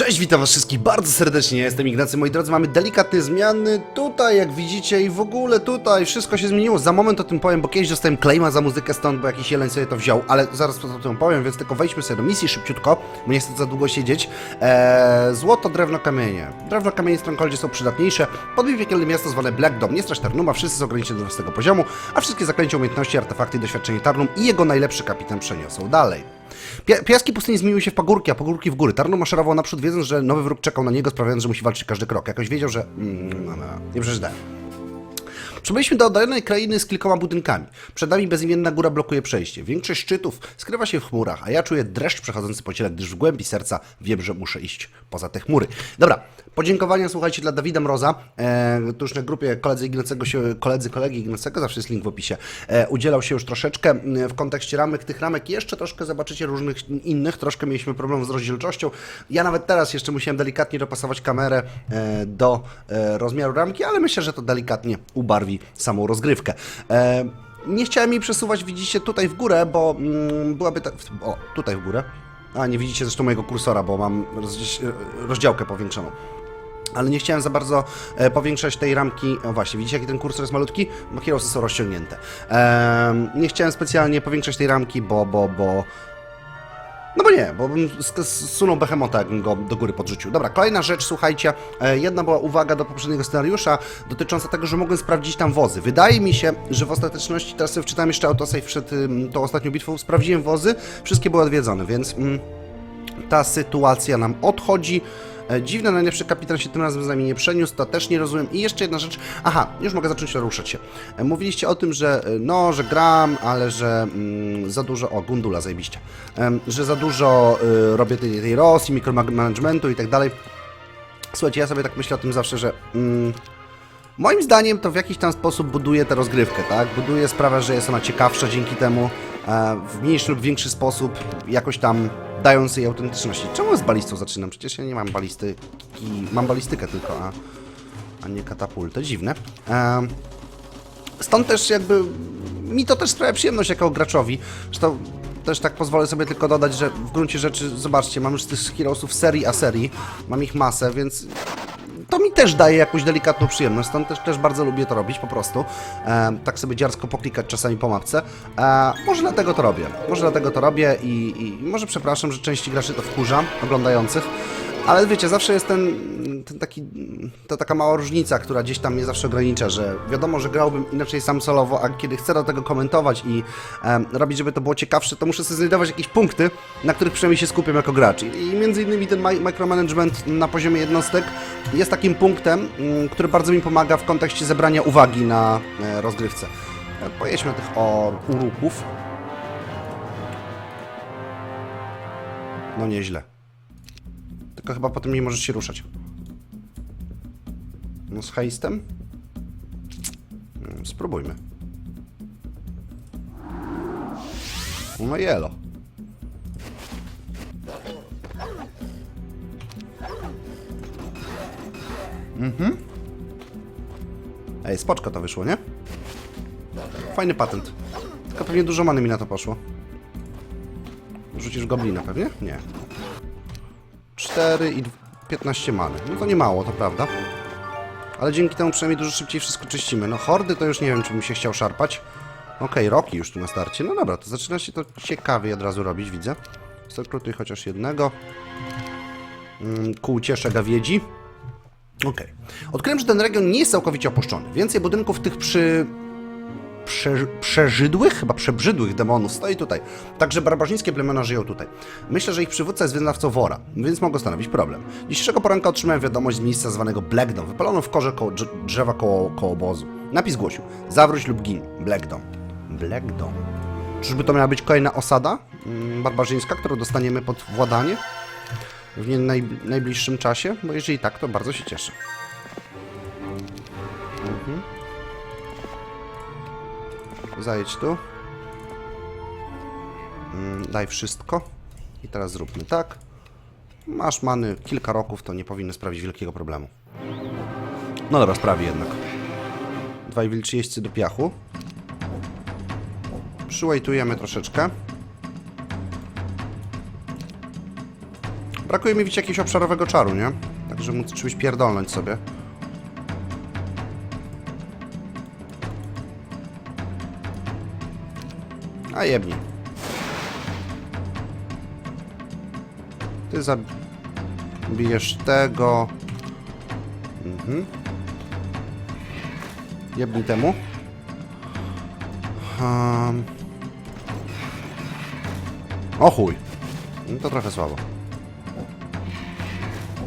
Cześć, witam was wszystkich bardzo serdecznie, ja jestem Ignacy, moi drodzy, mamy delikatne zmiany tutaj, jak widzicie i w ogóle tutaj, wszystko się zmieniło, za moment o tym powiem, bo kiedyś dostałem claima za muzykę stąd, bo jakiś jeleń sobie to wziął, ale zaraz o tym powiem, więc tylko wejdźmy sobie do misji szybciutko, bo nie chcę za długo siedzieć. Eee, złoto, drewno, kamienie. Drewno, kamienie w Strongholdzie są przydatniejsze, podbij piekielne miasto zwane Black Dome, nie strasz Tarnuma, wszyscy są ograniczeni do 12 poziomu, a wszystkie zaklęcia, umiejętności, artefakty i doświadczenie Tarnum i jego najlepszy kapitan przeniosą dalej. Pia- Piaski pustyni zmieniły się w pagórki, a pagórki w góry. Tarno maszerował naprzód, wiedząc, że nowy wróg czekał na niego, sprawiając, że musi walczyć każdy krok. Jakoś wiedział, że... Mm, no, no, nie przeczytałem. Przybyliśmy do oddalonej krainy z kilkoma budynkami. Przed nami bezimienna góra blokuje przejście. Większość szczytów skrywa się w chmurach, a ja czuję dreszcz przechodzący po ciele, gdyż w głębi serca wiem, że muszę iść poza te chmury. Dobra, podziękowania słuchajcie dla Dawida Mroza. E, tu już na grupie koledzy Ignacego się, koledzy kolegi Ignacego, zawsze jest link w opisie, e, udzielał się już troszeczkę m, w kontekście ramek. Tych ramek jeszcze troszkę zobaczycie różnych innych, troszkę mieliśmy problem z rozdzielczością. Ja nawet teraz jeszcze musiałem delikatnie dopasować kamerę e, do e, rozmiaru ramki, ale myślę, że to delikatnie ubarwi samą rozgrywkę. E, nie chciałem jej przesuwać, widzicie, tutaj w górę, bo mm, byłaby ta... O, tutaj w górę. A, nie widzicie zresztą mojego kursora, bo mam roz, rozdziałkę powiększoną. Ale nie chciałem za bardzo e, powiększać tej ramki. O właśnie, widzicie jaki ten kursor jest malutki? Bo Heroesy są rozciągnięte. Nie chciałem specjalnie powiększać tej ramki, bo, bo, bo... No bo nie, bo bym zsunął behemota, jakbym go do góry podrzucił. Dobra, kolejna rzecz, słuchajcie. E, jedna była uwaga do poprzedniego scenariusza dotycząca tego, że mogłem sprawdzić tam wozy. Wydaje mi się, że w ostateczności, teraz sobie wczytałem jeszcze autosave przed tą ostatnią bitwą, sprawdziłem wozy, wszystkie były odwiedzone, więc... Mm, ta sytuacja nam odchodzi. E, Dziwne, najlepszy kapitan się tym razem z nami nie przeniósł, to też nie rozumiem. I jeszcze jedna rzecz. Aha, już mogę zacząć ruszać się. E, Mówiliście o tym, że e, no, że gram, ale że mm, za dużo. O, Gundula zajebiście. Że za dużo y, robię tej, tej Rosji, mikromanagementu i tak dalej. Słuchajcie, ja sobie tak myślę o tym zawsze, że. Mm, Moim zdaniem to w jakiś tam sposób buduje tę rozgrywkę, tak? Buduje sprawę, że jest ona ciekawsza dzięki temu, w mniejszy lub większy sposób, jakoś tam dając jej autentyczności. Czemu z balistą zaczynam? Przecież ja nie mam balistyki, mam balistykę tylko, a, a nie katapultę. Dziwne. E, stąd też jakby mi to też sprawia przyjemność jako graczowi. Zresztą też tak pozwolę sobie tylko dodać, że w gruncie rzeczy, zobaczcie, mam już tych heroesów serii a serii, mam ich masę, więc to mi też daje jakąś delikatną przyjemność, stąd też, też bardzo lubię to robić po prostu. E, tak sobie dziarsko poklikać czasami po mapce. E, może dlatego to robię. Może dlatego to robię i, i może przepraszam, że części graczy to wkurza, oglądających. Ale wiecie, zawsze jest ten, ten taki, to taka mała różnica, która gdzieś tam mnie zawsze ogranicza, że wiadomo, że grałbym inaczej sam solowo, a kiedy chcę do tego komentować i em, robić, żeby to było ciekawsze, to muszę sobie znajdować jakieś punkty, na których przynajmniej się skupiam jako gracz. I, i między innymi ten mi- micromanagement na poziomie jednostek jest takim punktem, mm, który bardzo mi pomaga w kontekście zebrania uwagi na e, rozgrywce. E, Pojedźmy tych or, uruków. No nieźle. Tylko chyba potem nie możesz się ruszać. No z hejstem? Mm, Spróbujmy. No jelo. Mhm. Ej, spoczko to wyszło, nie? Fajny patent. Tylko pewnie dużo many mi na to poszło. Rzucisz goblina pewnie? Nie. 4 i 15 many. No to nie mało, to prawda. Ale dzięki temu przynajmniej dużo szybciej wszystko czyścimy. No hordy to już nie wiem, czy bym się chciał szarpać. Okej, roki już tu na starcie. No dobra, to zaczyna się to ciekawie od razu robić, widzę. Sekrutuj chociaż jednego. Mm, ku uciesze gawiedzi. Okej. Odkryłem, że ten region nie jest całkowicie opuszczony. Więcej budynków tych przy prze, przeżydłych, chyba przebrzydłych demonów stoi tutaj. Także barbarzyńskie plemiona żyją tutaj. Myślę, że ich przywódca jest wyznawcą wora, więc mogą stanowić problem. Dzisiejszego poranka otrzymałem wiadomość z miejsca zwanego Blackdom. Wypalono w korze koło drz- drzewa koło, koło obozu. Napis głosił, zawróć lub gin. Blackdom. Blackdom. Czyżby to miała być kolejna osada mm, barbarzyńska, którą dostaniemy pod władanie w naj, najbliższym czasie? Bo jeżeli tak, to bardzo się cieszę. Zajedź tu. Mm, Daj wszystko. I teraz zróbmy tak. Masz many kilka roków, to nie powinno sprawić wielkiego problemu. No dobra, sprawi jednak. Dwaj wilczy do piachu. Przyłajtujemy troszeczkę. Brakuje mi widzieć jakiegoś obszarowego czaru, nie? Także móc czymś pierdolnąć sobie. A jebni. Ty zabijesz tego. Mhm. Jebnij temu. Um. O chuj. No to trochę słabo.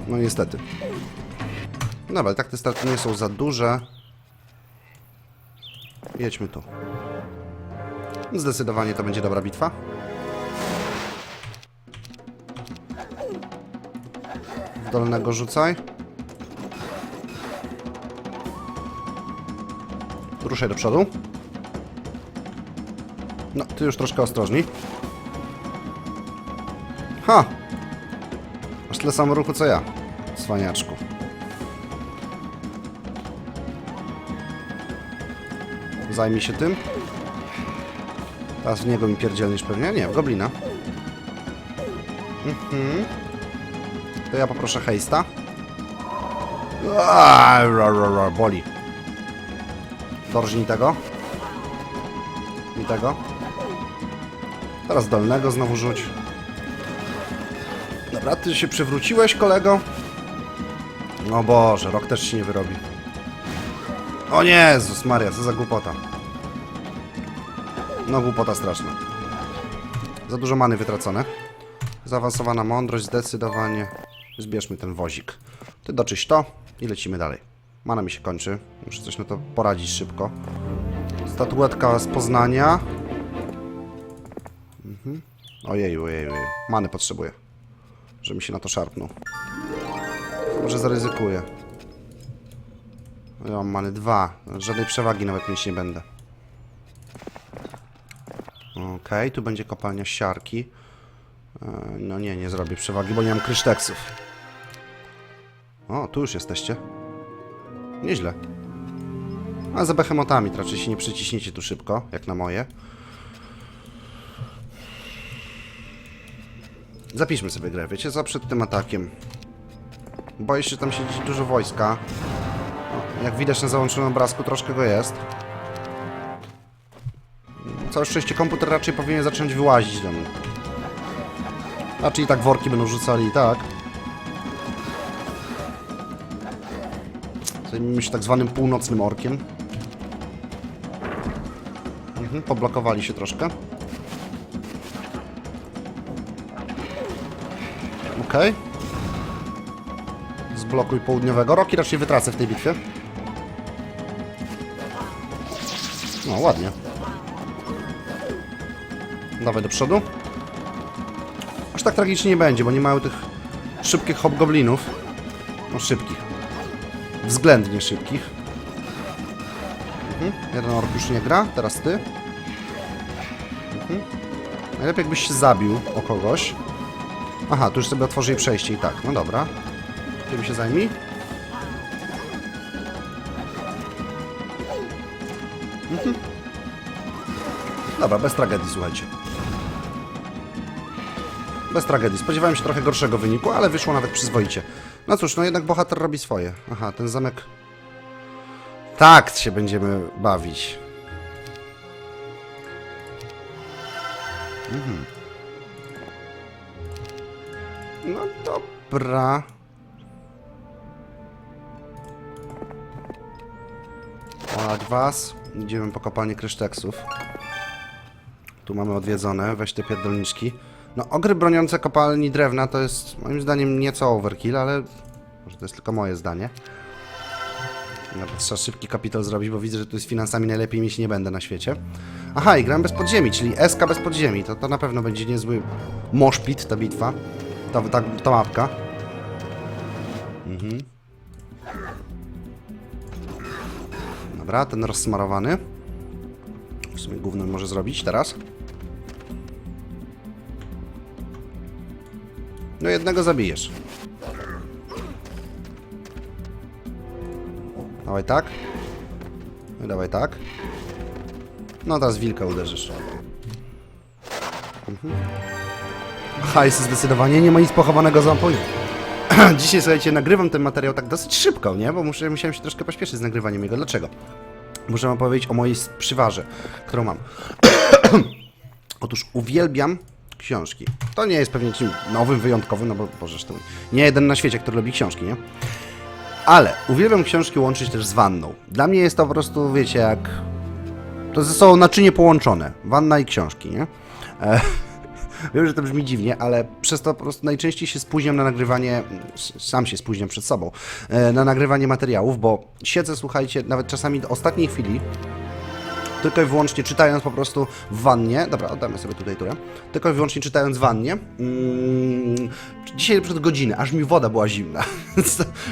No niestety. Dobra, tak te straty nie są za duże. Jedźmy tu. Zdecydowanie to będzie dobra bitwa. W dolnego rzucaj. Ruszaj do przodu. No, ty już troszkę ostrożniej. Ha! Masz tyle samo ruchu co ja, cwaniaczku. Zajmij się tym. Teraz w niego mi pierdzielnisz pewnie? Nie, goblina. Mhm. To ja poproszę hejsta. Aaaa, Boli. Dorżnij tego. I tego. Teraz dolnego znowu rzuć. Dobra, ty się przywróciłeś, kolego? O Boże, rok też się nie wyrobi. O nie, Jezus Maria, co za głupota. No głupota straszna. Za dużo many wytracone. Zaawansowana mądrość, zdecydowanie. Zbierzmy ten wozik. Ty doczyś to i lecimy dalej. Mana mi się kończy. Muszę coś na to poradzić szybko. Statuetka z Poznania. Mhm. Ojeju, ojeju, ojeju. Many potrzebuję. Że mi się na to szarpnął. Może zaryzykuję. Ja mam many dwa. Żadnej przewagi nawet mieć nie będę. Okej, tu będzie kopalnia siarki. E, No nie, nie zrobię przewagi, bo nie mam kryszteksów. O, tu już jesteście. Nieźle. A za behemotami raczej się nie przyciśniecie tu szybko, jak na moje. Zapiszmy sobie grę, wiecie co? Przed tym atakiem. Boję się, tam siedzi dużo wojska. Jak widać na załączonym obrazku, troszkę go jest. Całe szczęście komputer raczej powinien zacząć wyłazić do mnie. Raczej i tak worki będą rzucali i tak. Zajmijmy się tak zwanym północnym orkiem. Mhm, poblokowali się troszkę. Okej. Zblokuj południowego. Roki raczej wytracę w tej bitwie. No, ładnie. Dawaj do przodu. Aż tak tragicznie nie będzie, bo nie mają tych szybkich hobgoblinów. No, szybkich. Względnie szybkich. Mhm. Jeden ork już nie gra, teraz ty. Mhm. Najlepiej jakbyś się zabił o kogoś. Aha, tu już sobie otworzy przejście i tak. No dobra. Tym się zajmij. Dobra, bez tragedii, słuchajcie. Bez tragedii. Spodziewałem się trochę gorszego wyniku, ale wyszło nawet przyzwoicie. No cóż, no jednak bohater robi swoje. Aha, ten zamek... Tak się będziemy bawić. Mhm. No dobra. Olać was. Idziemy po kopalnię kryszteksów. Tu mamy odwiedzone. Weź te pierdolniczki. No, ogry broniące kopalni drewna to jest moim zdaniem nieco overkill, ale może to jest tylko moje zdanie. Nawet trzeba szybki kapitał zrobić, bo widzę, że tu z finansami najlepiej mieć nie będę na świecie. Aha, i gram bez podziemi, czyli SK bez podziemi. To, to na pewno będzie niezły moshpit, ta bitwa. Ta, ta, ta mapka. Mhm. Dobra, ten rozsmarowany. W sumie gówno może zrobić teraz. No jednego zabijesz. Dawaj tak. No dawaj tak. No teraz wilka uderzysz. Mhm. Hajs zdecydowanie nie ma nic pochowanego za amponią. Dzisiaj, słuchajcie, nagrywam ten materiał tak dosyć szybko, nie? Bo muszę, musiałem się troszkę pośpieszyć z nagrywaniem jego. Dlaczego? Muszę wam powiedzieć o mojej przywarze, którą mam. Otóż uwielbiam książki. To nie jest pewnie czym nowym, wyjątkowym, no bo, bo zresztą nie jeden na świecie, który lubi książki, nie? Ale uwielbiam książki łączyć też z wanną. Dla mnie jest to po prostu, wiecie, jak... To ze sobą naczynie połączone. Wanna i książki, nie? E, wiem, że to brzmi dziwnie, ale przez to po prostu najczęściej się spóźniam na nagrywanie, sam się spóźniam przed sobą, e, na nagrywanie materiałów, bo siedzę, słuchajcie, nawet czasami do ostatniej chwili, tylko i wyłącznie czytając po prostu w wannie. Dobra, oddamy sobie tutaj turę. Tylko i wyłącznie czytając w wannie. Mm, dzisiaj przed godzinę, aż mi woda była zimna.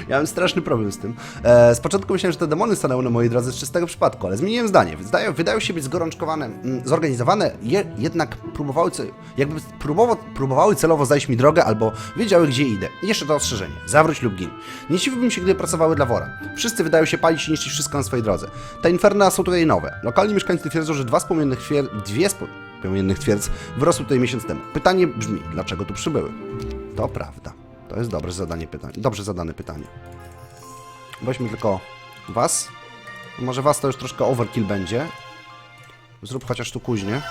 Ja mam straszny problem z tym. E, z początku myślałem, że te demony stanęły na mojej drodze z czystego przypadku, ale zmieniłem zdanie. Wydają, wydają się być zgorączkowane, mm, zorganizowane, je, jednak próbowały, jakby próbowo, próbowały celowo zajść mi drogę albo wiedziały, gdzie idę. Jeszcze to ostrzeżenie. Zawróć lub gin. Nie dziwiłbym się, gdy pracowały dla wora. Wszyscy wydają się palić i niszczyć wszystko na swojej drodze. Te inferna są tutaj nowe. Lokalni mieszkańcy twierdzą, że dwa z dwie z twierdz wyrosły tutaj miesiąc temu. Pytanie brzmi, dlaczego tu przybyły? To prawda. To jest dobre zadanie pytanie. Dobrze zadane pytanie. Weźmy tylko was. Może was to już troszkę overkill będzie. Zrób chociaż tu kuźnię.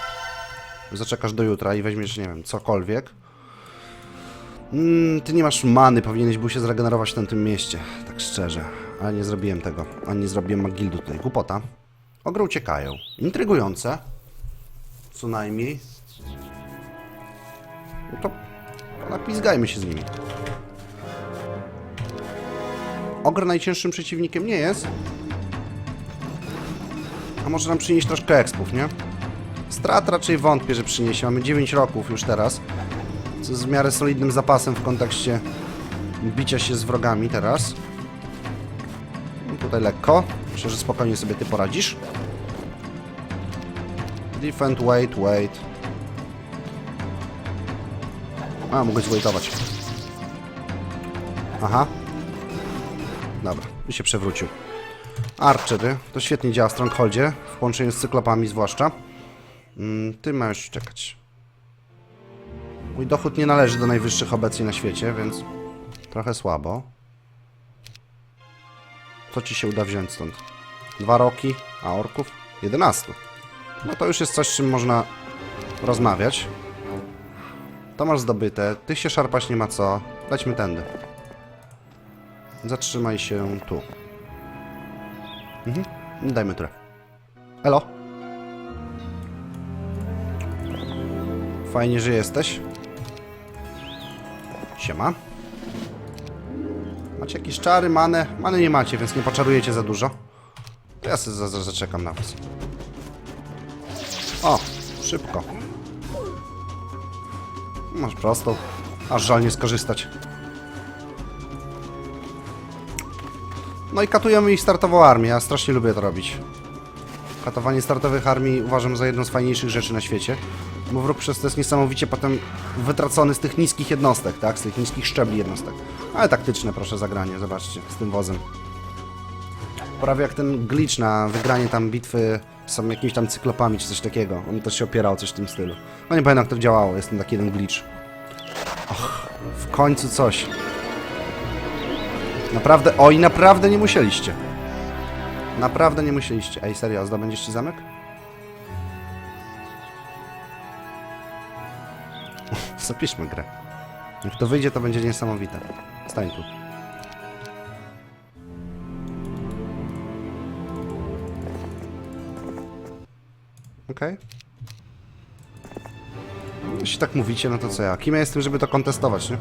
Zaczekasz do jutra i weźmiesz, nie wiem, cokolwiek. Mm, ty nie masz many, powinieneś był się zregenerować w tamtym mieście, tak szczerze. Ale nie zrobiłem tego. Ani nie zrobiłem Magildu tutaj. Głupota. Ogry uciekają. Intrygujące. Co najmniej. No to napizgajmy się z nimi. Ogr najcięższym przeciwnikiem nie jest. A może nam przynieść troszkę expów, nie? Strat raczej wątpię, że przyniesie. Mamy 9 roków już teraz. Co jest w miarę solidnym zapasem w kontekście bicia się z wrogami teraz. Tutaj lekko. Myślę, że spokojnie sobie ty poradzisz. Defend, wait, wait. A, mogę zwaitować. Aha. Dobra, i się przewrócił. Archery, to świetnie działa w Strongholdzie, w połączeniu z cyklopami zwłaszcza. Mm, ty masz czekać. Mój dochód nie należy do najwyższych obecnie na świecie, więc trochę słabo. Co ci się uda wziąć stąd? Dwa roki, a orków? 11. No to już jest coś, z czym można rozmawiać. To masz zdobyte. Tych się szarpać nie ma co. Lećmy tędy. Zatrzymaj się tu. Mhm. Dajmy turę. Elo. Fajnie, że jesteś. Siema. Macie jakieś czary, manę? Many nie macie, więc nie poczarujecie za dużo. To ja sobie za- za- zaczekam na was. O, szybko. Masz prosto. Aż żal nie skorzystać. No i katujemy ich startową armię. Ja strasznie lubię to robić. Katowanie startowych armii uważam za jedną z fajniejszych rzeczy na świecie. Bo wróg przez to jest niesamowicie potem wytracony z tych niskich jednostek, tak? Z tych niskich szczebli jednostek. Ale taktyczne, proszę, zagranie, zobaczcie, z tym wozem. Prawie jak ten glitch na wygranie tam bitwy z jakimiś tam cyklopami czy coś takiego. On też się opierał coś w tym stylu. No nie pamiętam jak to działało, jest ten taki jeden glitch. Och, w końcu coś. Naprawdę, oj, naprawdę nie musieliście. Naprawdę nie musieliście. Ej, serio, zdobędziesz ci zamek? Zapiszmy grę. Jak to wyjdzie, to będzie niesamowite. Stań tu. Okej. Jeśli tak mówicie, no to co ja? Kim ja jestem, żeby to kontestować, nie?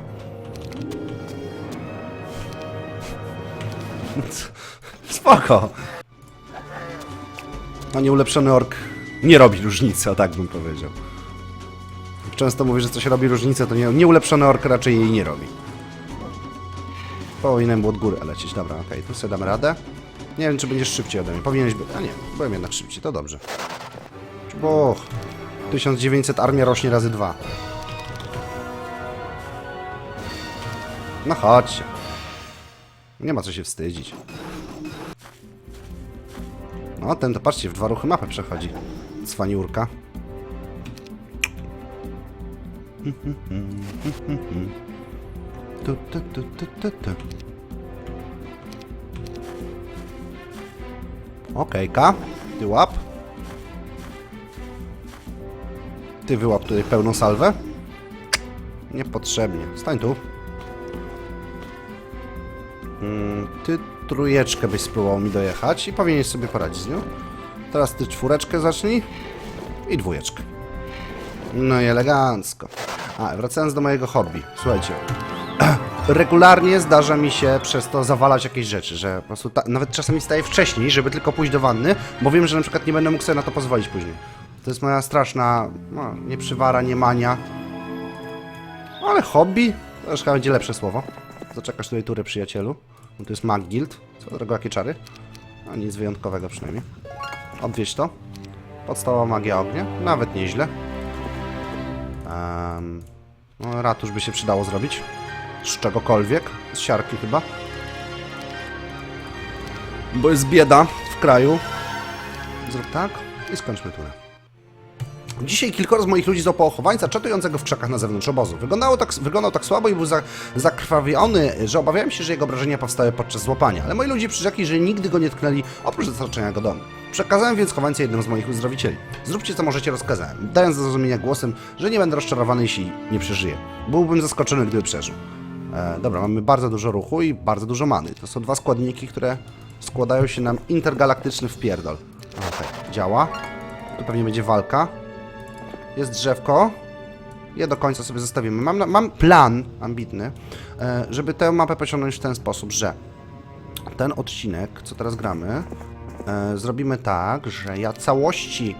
Spoko. A nieulepszony ork nie robi różnicy, o tak bym powiedział. Często mówię, że coś robi różnicę, to nie, nieulepszony ork raczej jej nie robi. Powinienem był od góry lecieć. Dobra, okej, tu sobie damy radę. Nie wiem, czy będziesz szybciej ode mnie. Powinieneś być. A nie, byłem jednak szybciej, to dobrze. Boch. 1900 armia rośnie razy dwa. No chodźcie. Nie ma co się wstydzić. No, ten to patrzcie, w dwa ruchy mapę przechodzi. Cwaniurka. Tu, tu, tu, tu, tu, tu. Okej, K. Ty łap. Ty wyłap tutaj pełną salwę. Niepotrzebnie. Stań tu. Mm, Ty trójeczkę byś spróbował mi dojechać i powinieneś sobie poradzić z nią. Teraz ty czwóreczkę zacznij i dwójeczkę. No i elegancko. A, wracając do mojego hobby. Słuchajcie. Regularnie zdarza mi się przez to zawalać jakieś rzeczy, że po prostu ta, nawet czasami staję wcześniej, żeby tylko pójść do wanny, bo wiem, że na przykład nie będę mógł sobie na to pozwolić później. To jest moja straszna, no, nie przywara, nie mania. Ale hobby, to już chyba będzie lepsze słowo. Zaczekasz tutaj turę przyjacielu. No to jest Mag Guild. Co drogo, jakie czary? No nic wyjątkowego przynajmniej. Odwieź to. Podstawowa magia ognia. Nawet nieźle. Um, ratusz by się przydało zrobić. Z czegokolwiek. Z siarki chyba. Bo jest bieda w kraju. Zrób tak i skończmy turę. Dzisiaj kilkoro z moich ludzi złapało chowańca czatującego w krzakach na zewnątrz obozu. Wyglądało tak, wyglądał tak słabo i był za, zakrwawiony, że obawiałem się, że jego obrażenia powstały podczas złapania, ale moi ludzie przyrzekli, że nigdy go nie tknęli oprócz dostarczenia go domu. Przekazałem więc chowańca jednemu z moich uzdrowicieli. Zróbcie co możecie, rozkazałem, dając do zrozumienia głosem, że nie będę rozczarowany, jeśli nie przeżyje. Byłbym zaskoczony, gdyby przeżył. E, dobra, mamy bardzo dużo ruchu i bardzo dużo many. To są dwa składniki, które składają się nam intergalaktyczny wpierdol. Okej, działa. Tu pewnie będzie walka. Jest drzewko. Je do końca sobie zostawimy. Mam, mam plan ambitny, e, żeby tę mapę pociągnąć w ten sposób, że ten odcinek, co teraz gramy, zrobimy tak, że ja całości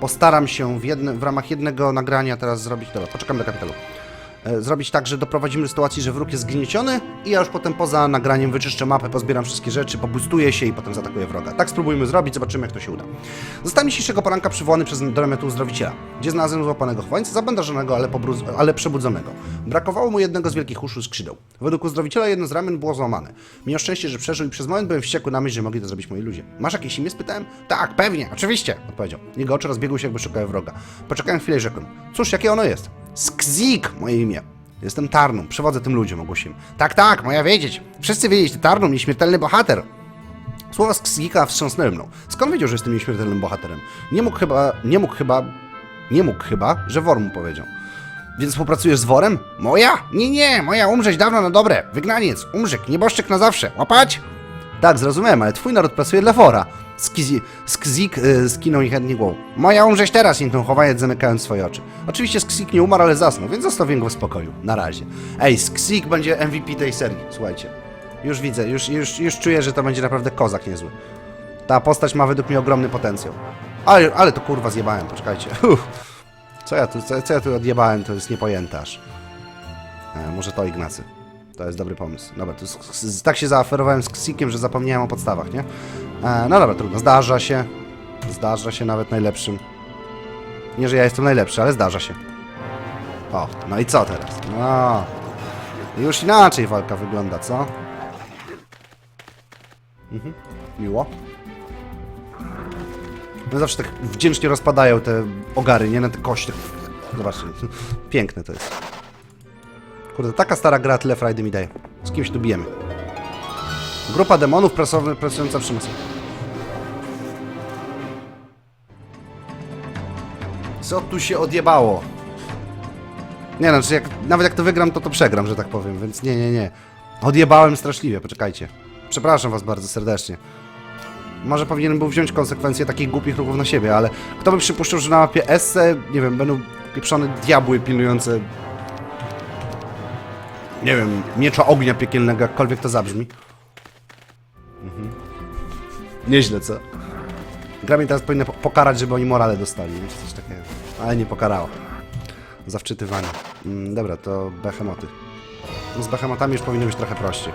postaram się w, jedne, w ramach jednego nagrania teraz zrobić. Dobra, poczekam do kapitalu. E, Zrobić tak, że doprowadzimy do sytuacji, że wróg jest zgnieciony i ja już potem poza nagraniem wyczyszczę mapę, pozbieram wszystkie rzeczy, pobustuję się i potem zaatakuję wroga. Tak spróbujmy zrobić, zobaczymy jak to się uda. Zostałem dzisiejszego poranka przywołany przez Doremetu Uzdrowiciela, gdzie znalazłem złapanego chłońca, zabandażonego, ale, ale przebudzonego. Brakowało mu jednego z wielkich uszu skrzydeł. Według Uzdrowiciela jedno z ramion było złamane. Miał szczęście, że przeżył i przez moment byłem wściekły na myśl, że mogli to zrobić moi ludzie. Masz jakieś imię? spytałem. Tak, pewnie, oczywiście, odpowiedział. Jego oczy rozbiegły się, jakby szukały wroga. Poczekałem chwilę i rzekłem. Cóż, jakie ono jest? Skzik, moje imię. Jestem Tarnum, przewodzę tym ludziom, ogłosiłem. Tak, tak, moja wiedzieć. Wszyscy wiedzieć, Tarnum, nieśmiertelny bohater. Słowa z Ksika wstrząsnęły mną. Skąd wiedział, że jestem nieśmiertelnym bohaterem? Nie mógł chyba, nie mógł chyba, nie mógł chyba, że Wor mu powiedział. Więc współpracujesz z Worem? Moja? Nie, nie, moja umrzeć dawno na dobre. Wygnaniec, umrzek, nieboszczyk na zawsze. Łapać? Tak, zrozumiałem, ale twój naród pracuje dla Wora. Skzik y, skinął ich chętnie głową. Moja umrzeć teraz, jęknął chowaniec, zamykając swoje oczy. Oczywiście Sksik nie umarł, ale zasnął, więc zostawię go w spokoju. Na razie. Ej, Sksik będzie MVP tej serii, słuchajcie. Już widzę, już, już, już czuję, że to będzie naprawdę kozak niezły. Ta postać ma według mnie ogromny potencjał. Ale, ale to kurwa zjebałem, poczekajcie. Uff. Co ja tu, co, co ja tu odjebałem, to jest niepojęte aż. E, może to Ignacy. To jest dobry pomysł. Dobra, to z, z, tak się zaaferowałem z Ksikiem, że zapomniałem o podstawach, nie? E, no dobra, trudno. Zdarza się. Zdarza się nawet najlepszym. Nie, że ja jestem najlepszy, ale zdarza się. O, no i co teraz? No. Już inaczej walka wygląda, co? Mhm. Miło. No zawsze tak wdzięcznie rozpadają te ogary, nie? Na te kości. Zobaczcie. Piękne to jest. Kurde, taka stara gra tyle frajdy mi daje. Z kimś tu bijemy. Grupa demonów prasowy- pracująca nas. Co tu się odjebało? Nie, znaczy jak, nawet jak to wygram, to to przegram, że tak powiem, więc nie, nie, nie. Odjebałem straszliwie, poczekajcie. Przepraszam was bardzo serdecznie. Może powinienem był wziąć konsekwencje takich głupich ruchów na siebie, ale kto by przypuszczał, że na mapie Esse, nie wiem, będą pieprzone diabły pilnujące nie wiem, miecza ognia piekielnego, jakkolwiek to zabrzmi. Mhm. Nieźle, co? Gra mnie teraz powinna po- pokarać, żeby oni morale dostali? Czy coś takiego. Ale nie pokarała. Za wczytywanie. Mm, dobra, to behemoty. No z behemotami już powinno być trochę prościej.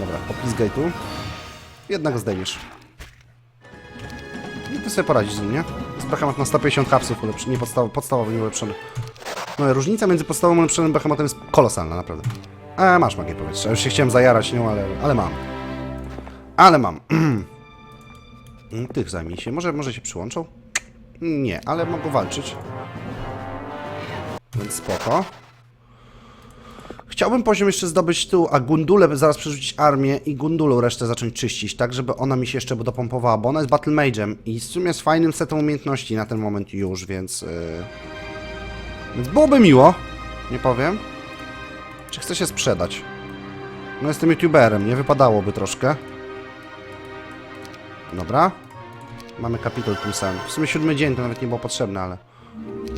Dobra, popizgaj tu. Jednego zdejmiesz. I ty sobie poradzisz z nim, nie? Z behemot na 150 hapsów ulepszy, nie podstaw, podstawowy, nie ulepszony. No, różnica między podstawowym a ulepszonym behemotem jest kolosalna, naprawdę. E, masz magię powietrza. Już się chciałem zajarać nią, ale, ale mam. Ale mam. Tych zajmij się. Może, może się przyłączą? Nie, ale mogą walczyć. Więc spoko. Chciałbym poziom jeszcze zdobyć tu, a Gundulę zaraz przerzucić armię i Gundulą resztę zacząć czyścić, tak żeby ona mi się jeszcze dopompowała, bo ona jest Battle Mage'em i w sumie jest fajnym setem umiejętności na ten moment już, więc... Yy... Więc byłoby miło, nie powiem. Czy chcę się sprzedać? No jestem youtuberem, nie wypadałoby troszkę. Dobra. Mamy kapitol tym samym. W sumie siódmy dzień to nawet nie było potrzebne, ale...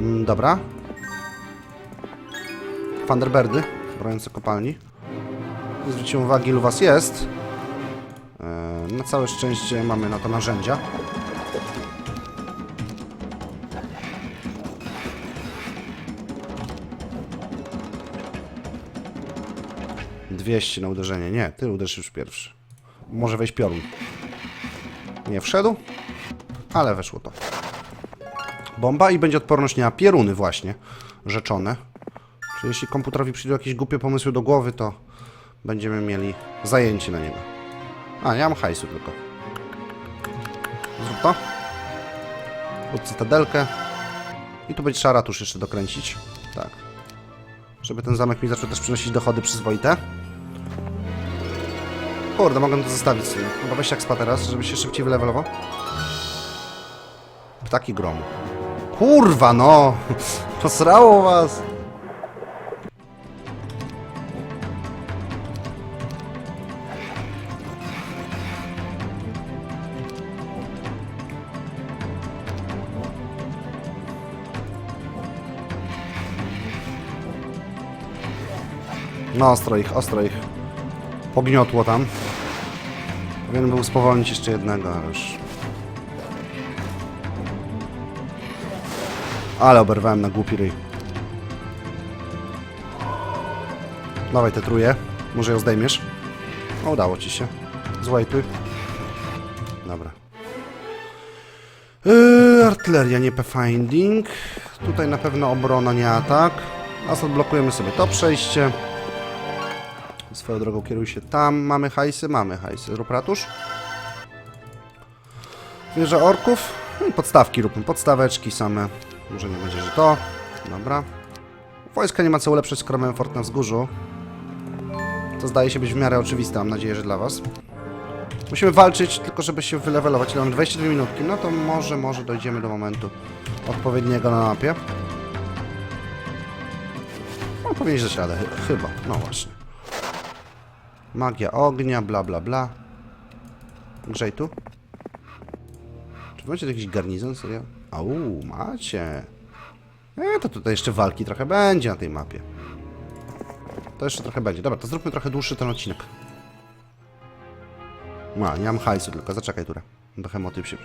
Mm, dobra. Thunderbirdy, broniące kopalni. Nie zwróciłem uwagi, ilu was jest. E, Na całe szczęście mamy na to narzędzia. Dwieście na uderzenie. Nie, ty uderzysz pierwszy. Może wejść piorun. Nie wszedł, ale weszło to. Bomba i będzie odporność na pieruny właśnie, rzeczone. Czyli jeśli komputerowi przyjdą jakieś głupie pomysły do głowy, to będziemy mieli zajęcie na niego. A, ja mam hajsu tylko. Zrób to. Pod cytadelkę. I tu będzie trzeba ratusz jeszcze dokręcić. Tak. Żeby ten zamek mi zaczął też przynosić dochody przyzwoite. Kurde, mogę to zostawić sobie. Chyba weź jak spa teraz, żeby się szybciej wylewelował. Ptaki gromu. Kurwa no! Posrało was! No ostro ich, ostro ich. Pogniotło tam. Powinien był spowolnić jeszcze jednego, ale już... Ale oberwałem na głupi ryj. Dawaj te truje. Może ją zdejmiesz? No, udało ci się. Złajtuj. Dobra. Yy, artyleria, nie P-Finding. Tutaj na pewno obrona, nie atak. A odblokujemy sobie to przejście. Swoją drogą kieruj się tam. Mamy hajsy? Mamy hajsy. Rób ratusz. Wieża orków. No i podstawki róbmy. Podstaweczki same. Może nie będzie, że to. Dobra. Wojska nie ma co ulepszyć, skoro mamy fort na wzgórzu. To zdaje się być w miarę oczywiste, mam nadzieję, że dla was. Musimy walczyć, tylko żeby się wylewelować. Ile mamy 22 minutki. No to może, może dojdziemy do momentu odpowiedniego na mapie. No, powinien dać radę, chy- chyba. No właśnie. Magia ognia, bla bla bla. Grzej tu. Czy macie jakiś garnizon, serio? Au, macie. E, to tutaj jeszcze walki trochę będzie na tej mapie. To jeszcze trochę będzie. Dobra, to zróbmy trochę dłuższy ten odcinek. Ma, nie mam hajsu, tylko zaczekaj turę. Behemotyp się...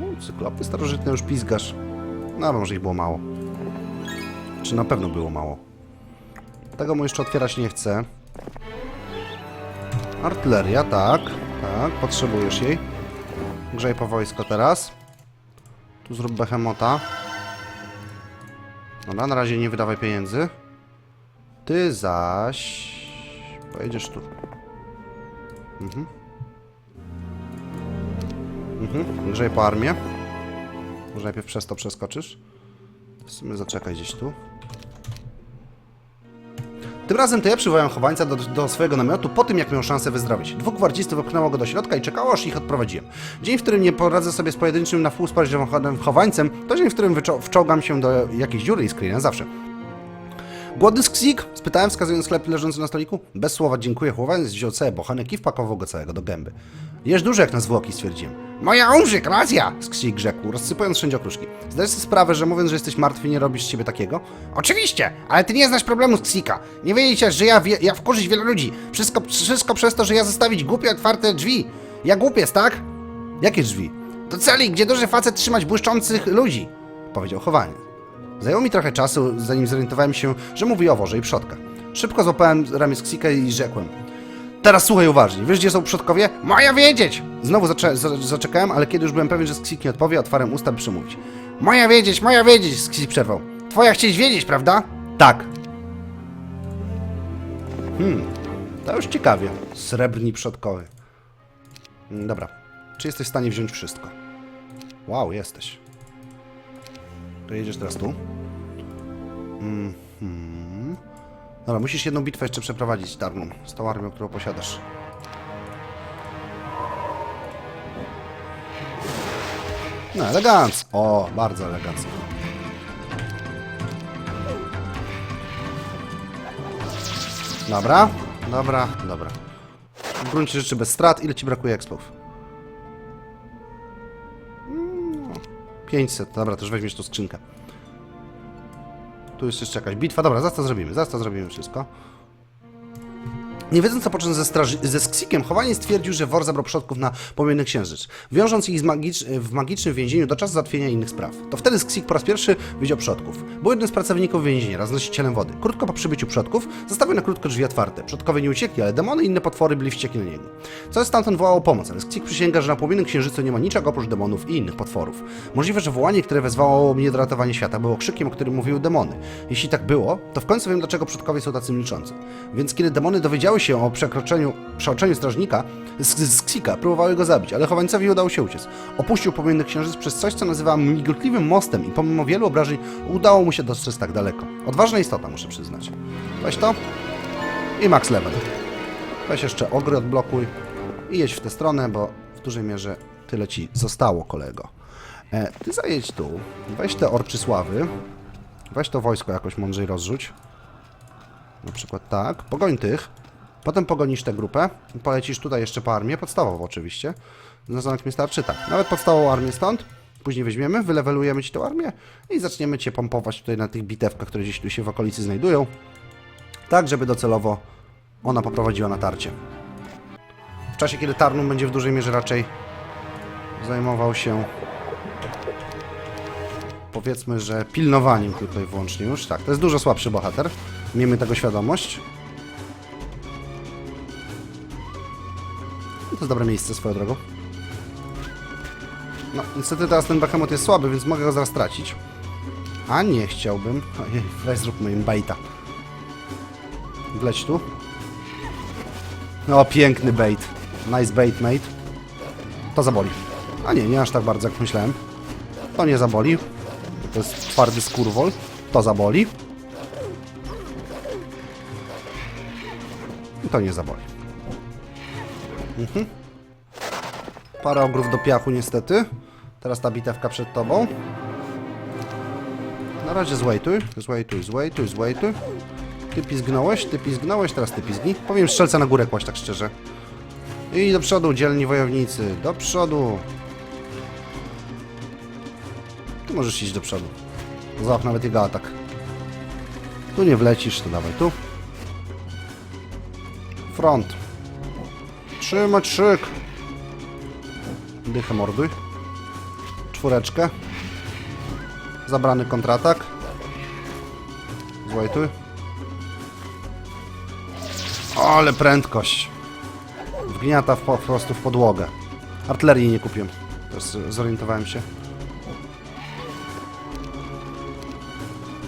Uuu, cyklopy starożytne już pizgasz. No, może ich było mało. Czy na pewno było mało? Tego mu jeszcze otwierać nie chcę. Artyleria, tak. Tak, potrzebujesz jej. Grzej po wojsko teraz. Tu zrób behemota. Dobra, na razie nie wydawaj pieniędzy. Ty zaś... Pojedziesz tu. Mhm. Mhm, grzej po armię. Może najpierw przez to przeskoczysz. W sumie zaczekaj gdzieś tu. Tym razem to ja przywołałem chowańca do, do swojego namiotu po tym, jak miał szansę wyzdrowieć. Dwóch gwardzistów wepchnęło go do środka i czekało, aż ich odprowadziłem. Dzień, w którym nie poradzę sobie z pojedynczym na wpół sparzywym chowańcem, to dzień, w którym wczołgam się do jakiejś dziury i screena zawsze. Głodny sksik? Spytałem, wskazując sklep leżący na stoliku. Bez słowa dziękuję, chłopiec wziął cały bochenek i wpakował go całego do gęby. Jesz duży jak na zwłoki, stwierdziłem. Moja umrzyk, racja! Sksik rzekł, rozsypując wszędzie okruszki. Zdajesz sobie sprawę, że mówiąc, że jesteś martwy, nie robisz z ciebie takiego? Oczywiście, ale ty nie znasz problemu Sksika. Nie wiedzieć, że ja, wie, ja wkurzyć wielu ludzi. Wszystko, wszystko przez to, że ja zostawić głupie, otwarte drzwi. Ja głupiec, tak? Jakie drzwi? Do celi, gdzie duży facet trzymać błyszczących ludzi, powiedział chowaniec. Zajęło mi trochę czasu, zanim zorientowałem się, że mówi o worze i przodkach. Szybko złapałem ramię Ksika i rzekłem. Teraz słuchaj uważnie. Wiesz, gdzie są przodkowie? Moja wiedzieć! Znowu zaczekałem, ale kiedy już byłem pewien, że Sksik nie odpowie, otwarłem usta, by przemówić. Moja wiedzieć, moja wiedzieć! Sksik przerwał. Twoja chcieć wiedzieć, prawda? Tak. Hmm, to już ciekawie. Srebrni przodkowie. Mm, Dobra. Czy jesteś w stanie wziąć wszystko? Wow, jesteś. To jedziesz teraz tu. Mhm. Dobra, musisz jedną bitwę jeszcze przeprowadzić, Darnum, z tą armią, którą posiadasz. No, elegancko. O, bardzo elegancko. Dobra, dobra, dobra. W gruncie rzeczy bez strat. Ile ci brakuje expów? Mm, 500, dobra, już weźmiesz tu skrzynkę. Tu jest jeszcze jakaś bitwa. Dobra, zaraz to zrobimy, zaraz to zrobimy wszystko. Nie wiedząc co począć ze, straży, ze Chowaniec stwierdził, że wor zabrał przodków na płomienny księżyc, wiążąc ich magicz, w magicznym więzieniu do czasu załatwienia innych spraw. To wtedy Sksik po raz pierwszy widział przodków. Był jednym z pracowników więzienia, raz nosicielem wody. Krótko po przybyciu przodków zostawił na krótko drzwi otwarte. Przodkowie nie uciekli, ale demony i inne potwory byli wściekli na niego. Coś stamtąd wołało pomoc, ale Sksik przysięga, że na płomiennym księżycu nie ma niczego oprócz demonów i innych potworów. Możliwe, że wołanie, które wezwało mnie do ratowania świata, było krzykiem, o którym mówiły demony. Jeśli tak było, to w końcu wiem, dlaczego przodkowie są tacy milczący. Więc kiedy demony dowiedziały się o przekroczeniu, przeoczeniu strażnika, z, z Ksika próbowały go zabić, ale chowańcowi udało się uciec. Opuścił płomienny księżyc przez coś, co nazywa migotliwym mostem i pomimo wielu obrażeń udało mu się dostrzec tak daleko. Odważna istota, muszę przyznać. Weź to i max level. Weź jeszcze ogry odblokuj i jedź w tę stronę, bo w dużej mierze tyle ci zostało, kolego. E, ty zajedź tu, weź te orczy sławy, weź to wojsko jakoś mądrzej rozrzuć. Na przykład tak, pogoń tych, potem pogonisz tę grupę polecisz tutaj jeszcze po armię, podstawową oczywiście. Na zamek mi starczy, tak, nawet podstawową armię stąd, później weźmiemy, wylewelujemy ci tę armię i zaczniemy cię pompować tutaj na tych bitewkach, które gdzieś tu się w okolicy znajdują, tak żeby docelowo ona poprowadziła natarcie. W czasie, kiedy Tarnum będzie w dużej mierze raczej zajmował się powiedzmy, że pilnowaniem tutaj wyłącznie już. Tak, to jest dużo słabszy bohater. Miejmy tego świadomość. Jest dobre miejsce swoją drogą. No, niestety teraz ten Behemoth jest słaby, więc mogę go zaraz stracić. A nie chciałbym. Ojej, weź zróbmy im baita. Wleć tu. O, piękny bait. Nice bait, mate. To zaboli. A nie, nie aż tak bardzo jak myślałem. To nie zaboli. To jest twardy skurwol. To zaboli. To nie zaboli. Mhm. Parę ogrów do piachu niestety. Teraz ta bitewka przed tobą. Na razie zwejtuj, zwejtuj, zwejtuj, zwejtuj. Ty pizgnąłeś, ty pizgnąłeś, teraz ty pizgnij. Powiem strzelca na górę kłaść, tak szczerze. I do przodu, dzielni wojownicy, do przodu. Ty możesz iść do przodu. Załap nawet jego atak. Tu nie wlecisz, to dawaj tu. Front. Trzymać szyk. Dychę morduj. Czwóreczkę. Zabrany kontratak. Złajtuj. Ale prędkość. Wgniata w, po prostu w podłogę. Artylerii nie kupiłem. Teraz zorientowałem się.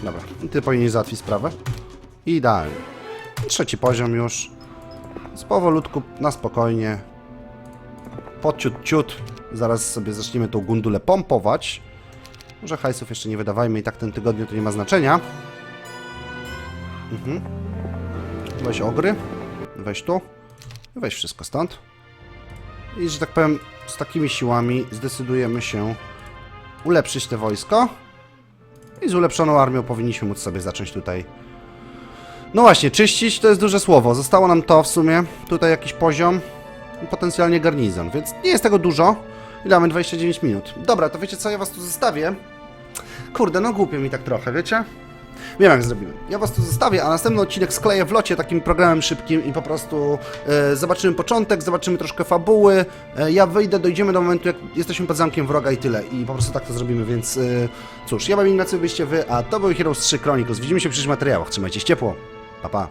Dobra, i ty powinieneś załatwić sprawę. Idealnie. Trzeci poziom już. Z powolutku, na spokojnie. Podciut, ciut. Zaraz sobie zaczniemy tą gundulę pompować. Może hajsów jeszcze nie wydawajmy i tak ten tygodniu to nie ma znaczenia. Mhm. Weź ogry. Weź tu. Weź wszystko stąd. I że tak powiem, z takimi siłami zdecydujemy się ulepszyć te wojsko. I z ulepszoną armią powinniśmy móc sobie zacząć tutaj. No właśnie, czyścić to jest duże słowo. Zostało nam to w sumie. Tutaj jakiś poziom. Potencjalnie garnizon, więc nie jest tego dużo. I damy 29 minut. Dobra, to wiecie co, ja was tu zostawię. Kurde, no głupio mi tak trochę, wiecie? Wiem jak zrobimy. Ja was tu zostawię, a następny odcinek skleję w locie takim programem szybkim i po prostu e, zobaczymy początek, zobaczymy troszkę fabuły. E, ja wyjdę, dojdziemy do momentu, jak jesteśmy pod zamkiem wroga i tyle. I po prostu tak to zrobimy, więc e, cóż, ja mam Ignacy, wyjście wy, a to był Heroes 3 Chronicles. Widzimy się w przyszłych materiałach. Trzymajcie się ciepło. ah